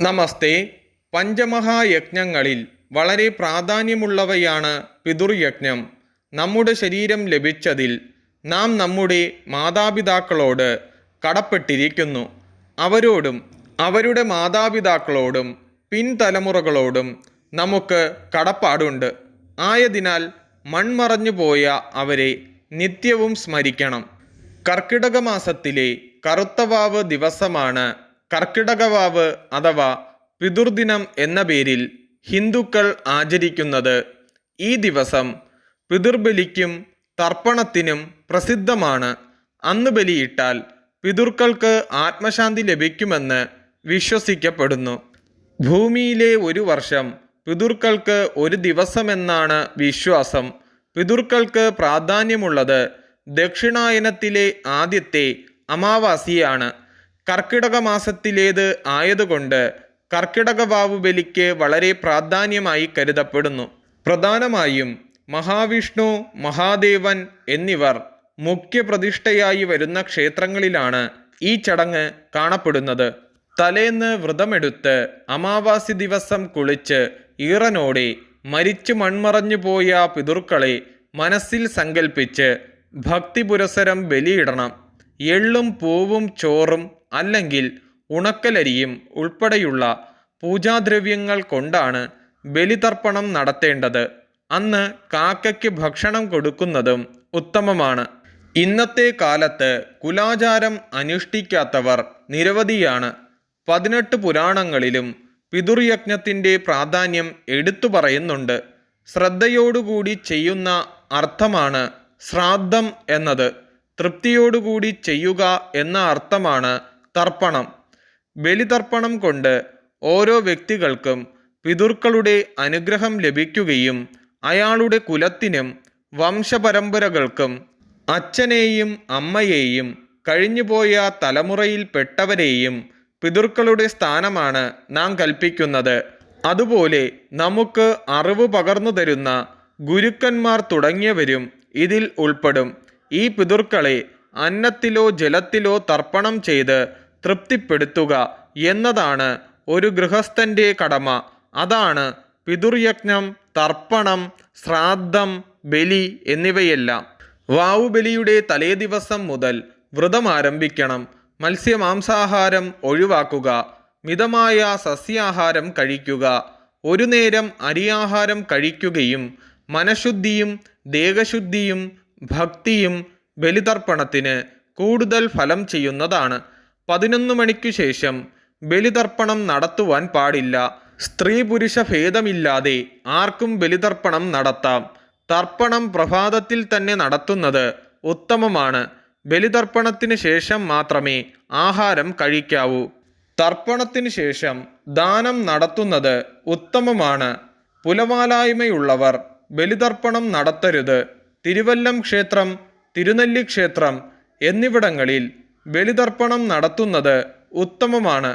നമസ്തേ. പഞ്ചമഹായജ്ഞങ്ങളിൽ വളരെ പ്രാധാന്യമുള്ളവയാണ് പിതൃയജ്ഞം. നമ്മുടെ ശരീരം ലഭിച്ചതിൽ നാം നമ്മുടെ മാതാപിതാക്കളോട് കടപ്പെട്ടിരിക്കുന്നു. അവരോടും അവരുടെ മാതാപിതാക്കളോടും പിൻതലമുറകളോടും നമുക്ക് കടപ്പാടുണ്ട്. ആയതിനാൽ മൺമറഞ്ഞു പോയ അവരെ നിത്യവും സ്മരിക്കണം. കർക്കിടക മാസത്തിലെ കറുത്തവാവ് ദിവസമാണ് കർക്കിടകവാവ് അഥവാ പിതുർദിനം എന്ന പേരിൽ ഹിന്ദുക്കൾ ആചരിക്കുന്നത് ഈ ദിവസം പിതൃബലിക്കും തർപ്പണത്തിനും പ്രസിദ്ധമാണ്. അന്ന് ബലിയിട്ടാൽ പിതൃക്കൾക്ക് ആത്മശാന്തി ലഭിക്കുമെന്ന് വിശ്വസിക്കപ്പെടുന്നു. ഭൂമിയിലെ ഒരു വർഷം പിതൃക്കൾക്ക് ഒരു ദിവസമെന്നാണ് വിശ്വാസം. പിതൃക്കൾക്ക് പ്രാധാന്യമുള്ളത് ദക്ഷിണായനത്തിലെ ആദ്യത്തെ അമാവാസിയാണ്. കർക്കിടക മാസത്തിലേത് ആയതുകൊണ്ട് കർക്കിടക വാവു ബലിക്ക് വളരെ പ്രാധാന്യമായി കരുതപ്പെടുന്നു. പ്രധാനമായും മഹാവിഷ്ണു മഹാദേവൻ എന്നിവർ മുഖ്യപ്രതിഷ്ഠയായി വരുന്ന ക്ഷേത്രങ്ങളിലാണ് ഈ ചടങ്ങ് കാണപ്പെടുന്നത്. തലേന്ന് വ്രതമെടുത്ത് അമാവാസി ദിവസം കുളിച്ച് ഈറനോടെ മരിച്ചു മൺമറഞ്ഞു പോയ പിതൃക്കളെ മനസ്സിൽ സങ്കൽപ്പിച്ച് ഭക്തിപുരസരം ബലിയിടണം. എള്ളും പൂവും ചോറും അല്ലെങ്കിൽ ഉണക്കലരിയും ഉൾപ്പെടെയുള്ള പൂജാദ്രവ്യങ്ങൾ കൊണ്ടാണ് ബലിതർപ്പണം നടത്തേണ്ടത്. അന്ന് കാക്കയ്ക്ക് ഭക്ഷണം കൊടുക്കുന്നതും ഉത്തമമാണ്. ഇന്നത്തെ കാലത്ത് കുലാചാരം അനുഷ്ഠിക്കാത്തവർ നിരവധിയാണ്. പതിനെട്ട് പുരാണങ്ങളിലും പിതൃയജ്ഞത്തിന്റെ പ്രാധാന്യം എടുത്തു പറയുന്നുണ്ട്. ശ്രദ്ധയോടുകൂടി ചെയ്യുന്ന അർത്ഥമാണ് ശ്രാദ്ധം എന്നത്. തൃപ്തിയോടുകൂടി ചെയ്യുക എന്ന അർത്ഥമാണ് തർപ്പണം. ബലിതർപ്പണം കൊണ്ട് ഓരോ വ്യക്തികൾക്കും പിതൃക്കളുടെ അനുഗ്രഹം ലഭിക്കുകയും അയാളുടെ കുലത്തിനും വംശപരമ്പരകൾക്കും അച്ഛനെയും അമ്മയെയും കഴിഞ്ഞുപോയ തലമുറയിൽപ്പെട്ടവരെയും പിതൃക്കളുടെ സ്ഥാനമാണ് നാം കൽപ്പിക്കുന്നത്. അതുപോലെ നമുക്ക് അറിവ് പകർന്നു തരുന്ന ഗുരുക്കന്മാർ തുടങ്ങിയവരും ഇതിൽ ഉൾപ്പെടും. ഈ പിതൃക്കളെ അന്നത്തിലോ ജലത്തിലോ തർപ്പണം ചെയ്ത് തൃപ്തിപ്പെടുത്തുക എന്നതാണ് ഒരു ഗൃഹസ്ഥന്റെ കടമ. അതാണ് പിതൃയജ്ഞം തർപ്പണം ശ്രാദ്ധം ബലി എന്നിവയെല്ലാം. വാവുബലിയുടെ തലേദിവസം മുതൽ വ്രതം ആരംഭിക്കണം. മത്സ്യമാംസാഹാരം ഒഴിവാക്കുക. മിതമായ സസ്യാഹാരം കഴിക്കുക. ഒരു നേരം അരിയാഹാരം കഴിക്കുകയും മനഃശുദ്ധിയും ദേഹശുദ്ധിയും ഭക്തിയും ബലിതർപ്പണത്തിന് കൂടുതൽ ഫലം ചെയ്യുന്നതാണ്. പതിനൊന്ന് മണിക്കു ശേഷം ബലിതർപ്പണം നടത്തുവാൻ പാടില്ല. സ്ത്രീ പുരുഷ ഭേദമില്ലാതെ ആർക്കും ബലിതർപ്പണം നടത്താം. തർപ്പണം പ്രഭാതത്തിൽ തന്നെ നടത്തുന്നത് ഉത്തമമാണ്. ബലിതർപ്പണത്തിന് ശേഷം മാത്രമേ ആഹാരം കഴിക്കാവൂ. തർപ്പണത്തിന് ശേഷം ദാനം നടത്തുന്നത് ഉത്തമമാണ്. പുലമാലായ്മയുള്ളവർ ബലിതർപ്പണം നടത്തരുത്. തിരുവല്ലം ക്ഷേത്രം തിരുനെല്ലി ക്ഷേത്രം എന്നിവിടങ്ങളിൽ ബലിതർപ്പണം നടത്തുന്നത് ഉത്തമമാണ്.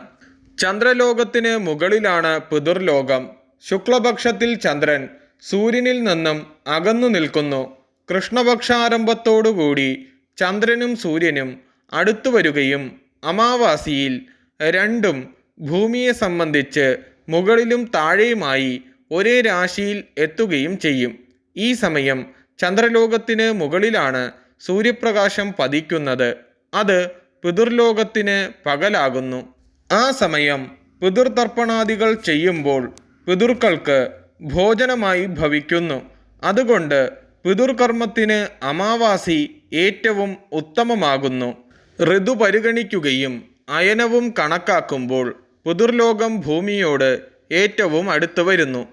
ചന്ദ്രലോകത്തിന് മുകളിലാണ് പിതൃലോകം. ശുക്ലപക്ഷത്തിൽ ചന്ദ്രൻ സൂര്യനിൽ നിന്നും അകന്നു നിൽക്കുന്നു. കൃഷ്ണപക്ഷാരംഭത്തോടുകൂടി ചന്ദ്രനും സൂര്യനും അടുത്തു വരികയും അമാവാസിയിൽ രണ്ടും ഭൂമിയെ സംബന്ധിച്ച് മുകളിലും താഴെയുമായി ഒരേ രാശിയിൽ എത്തുകയും ചെയ്യും. ഈ സമയം ചന്ദ്രലോകത്തിന് മുകളിലാണ് സൂര്യപ്രകാശം പതിക്കുന്നത്. അത് പിതൃലോകത്തിന് പകലാകുന്നു. ആ സമയം പിതൃതർപ്പണാദികൾ ചെയ്യുമ്പോൾ പിതൃക്കൾക്ക് ഭോജനമായി ഭവിക്കുന്നു. അതുകൊണ്ട് പിതൃകർമ്മത്തിന് അമാവാസി ഏറ്റവും ഉത്തമമാകുന്നു. ഋതു പരിഗണിക്കുകയും അയനവും കണക്കാക്കുമ്പോൾ പുതുർലോകം ഭൂമിയോട് ഏറ്റവും അടുത്തു വരുന്നു.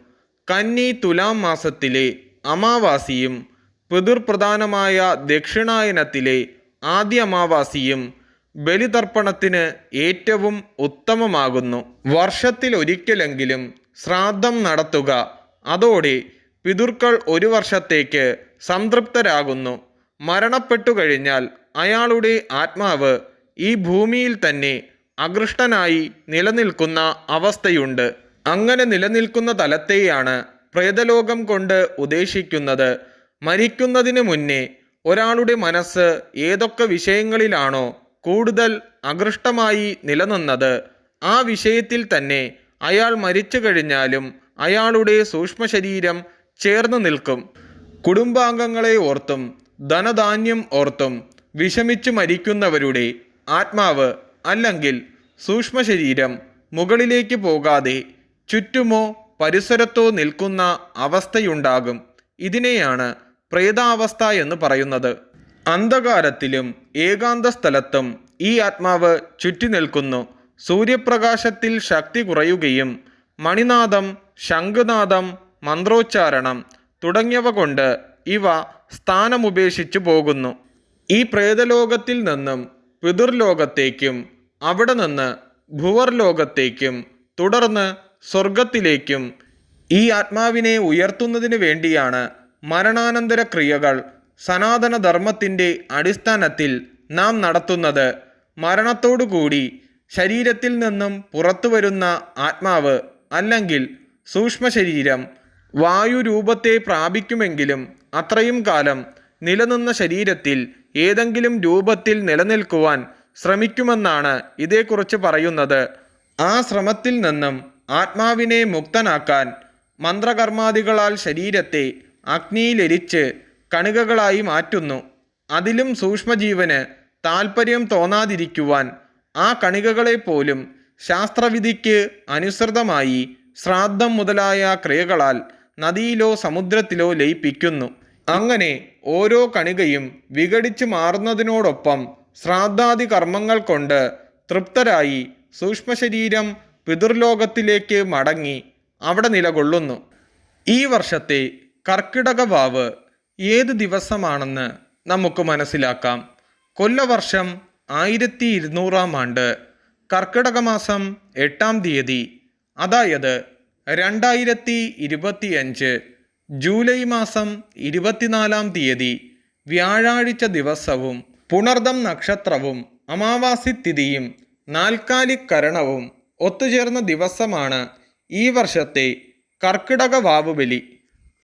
കന്നി തുലാം മാസത്തിലെ അമാവാസിയും പിതൃപ്രധാനമായ ദക്ഷിണായനത്തിലെ ആദ്യ അമാവാസിയും ബലിതർപ്പണത്തിന് ഏറ്റവും ഉത്തമമാകുന്നു. വർഷത്തിൽ ഒരിക്കലെങ്കിലും ശ്രാദ്ധം നടത്തുക. അതോടെ പിതൃക്കൾ ഒരു വർഷത്തേക്ക് സംതൃപ്തരാകുന്നു. മരണപ്പെട്ടു കഴിഞ്ഞാൽ അയാളുടെ ആത്മാവ് ഈ ഭൂമിയിൽ തന്നെ അകൃഷ്ടനായി നിലനിൽക്കുന്ന അവസ്ഥയുണ്ട്. അങ്ങനെ നിലനിൽക്കുന്ന തലത്തെയാണ് പ്രേതലോകം കൊണ്ട് ഉദ്ദേശിക്കുന്നത്. മരിക്കുന്നതിന് മുന്നേ ഒരാളുടെ മനസ്സ് ഏതൊക്കെ വിഷയങ്ങളിലാണോ കൂടുതൽ അകൃഷ്ടമായി നിലനിന്നത് ആ വിഷയത്തിൽ തന്നെ അയാൾ മരിച്ചു കഴിഞ്ഞാലും അയാളുടെ സൂക്ഷ്മ ശരീരം ചേർന്ന് നിൽക്കും. കുടുംബാംഗങ്ങളെ ഓർത്തും ധനധാന്യം ഓർത്തും വിഷമിച്ചു മരിക്കുന്നവരുടെ ആത്മാവ് അല്ലെങ്കിൽ സൂക്ഷ്മ ശരീരം മുകളിലേക്ക് പോകാതെ ചുറ്റുമോ പരിസരത്തോ നിൽക്കുന്ന അവസ്ഥയുണ്ടാകും. ഇതിനെയാണ് പ്രേതാവസ്ഥ എന്ന് പറയുന്നത്. അന്ധകാരത്തിലും ഏകാന്ത സ്ഥലത്തും ഈ ആത്മാവ് ചുറ്റി നിൽക്കുന്നു. സൂര്യപ്രകാശത്തിൽ ശക്തി കുറയുകയും മണിനാദം ശംഖുനാദം മന്ത്രോച്ചാരണം തുടങ്ങിയവ കൊണ്ട് ഇവ സ്ഥാനമുപേക്ഷിച്ചു പോകുന്നു. ഈ പ്രേതലോകത്തിൽ നിന്നും പിതൃലോകത്തേക്കും അവിടെ നിന്ന് ഭുവർലോകത്തേക്കും തുടർന്ന് സ്വർഗത്തിലേക്കും ഈ ആത്മാവിനെ ഉയർത്തുന്നതിന് വേണ്ടിയാണ് മരണാനന്തര ക്രിയകൾ സനാതനധർമ്മത്തിന്റെ അടിസ്ഥാനത്തിൽ നാം നടത്തുന്നത്. മരണത്തോടുകൂടി ശരീരത്തിൽ നിന്നും പുറത്തു വരുന്ന ആത്മാവ് അല്ലെങ്കിൽ സൂക്ഷ്മശരീരം വായുരൂപത്തെ പ്രാപിക്കുമെങ്കിലും അത്രയും കാലം നിലനിന്ന ശരീരത്തിൽ ഏതെങ്കിലും രൂപത്തിൽ നിലനിൽക്കുവാൻ ശ്രമിക്കുമെന്നാണ് ഇതേക്കുറിച്ച് പറയുന്നത്. ആ ശ്രമത്തിൽ നിന്നും ആത്മാവിനെ മുക്തനാക്കാൻ മന്ത്രകർമാദികളാൽ ശരീരത്തെ അഗ്നിയിലെരിച്ച് കണികകളായി മാറ്റുന്നു. അതിലും സൂക്ഷ്മജീവന് താൽപ്പര്യം തോന്നാതിരിക്കുവാൻ ആ കണികകളെപ്പോലും ശാസ്ത്രവിധിക്ക് അനുസൃതമായി ശ്രാദ്ധം മുതലായ ക്രിയകളാൽ നദിയിലോ സമുദ്രത്തിലോ ലയിപ്പിക്കുന്നു. അങ്ങനെ ഓരോ കണികയും വിഘടിച്ചു മാറുന്നതിനോടൊപ്പം ശ്രാദ്ധാദി കർമ്മങ്ങൾ കൊണ്ട് തൃപ്തരായി സൂക്ഷ്മശരീരം പിതൃലോകത്തിലേക്ക് മടങ്ങി അവിടെ നിലകൊള്ളുന്നു. ഈ വർഷത്തെ കർക്കിടക വാവ് ഏത് ദിവസമാണെന്ന് നമുക്ക് മനസ്സിലാക്കാം. കൊല്ലവർഷം ആയിരത്തി ഇരുന്നൂറാം ആണ്ട് കർക്കിടക മാസം എട്ടാം തീയതി അതായത് രണ്ടായിരത്തി ഇരുപത്തിയഞ്ച് ജൂലൈ മാസം ഇരുപത്തിനാലാം തീയതി വ്യാഴാഴ്ച ദിവസവും പുണർദം നക്ഷത്രവും അമാവാസി തിഥിയും നാൽക്കാലിക്കരണവും ഒത്തുചേർന്ന ദിവസമാണ് ഈ വർഷത്തെ കർക്കിടക വാവുബലി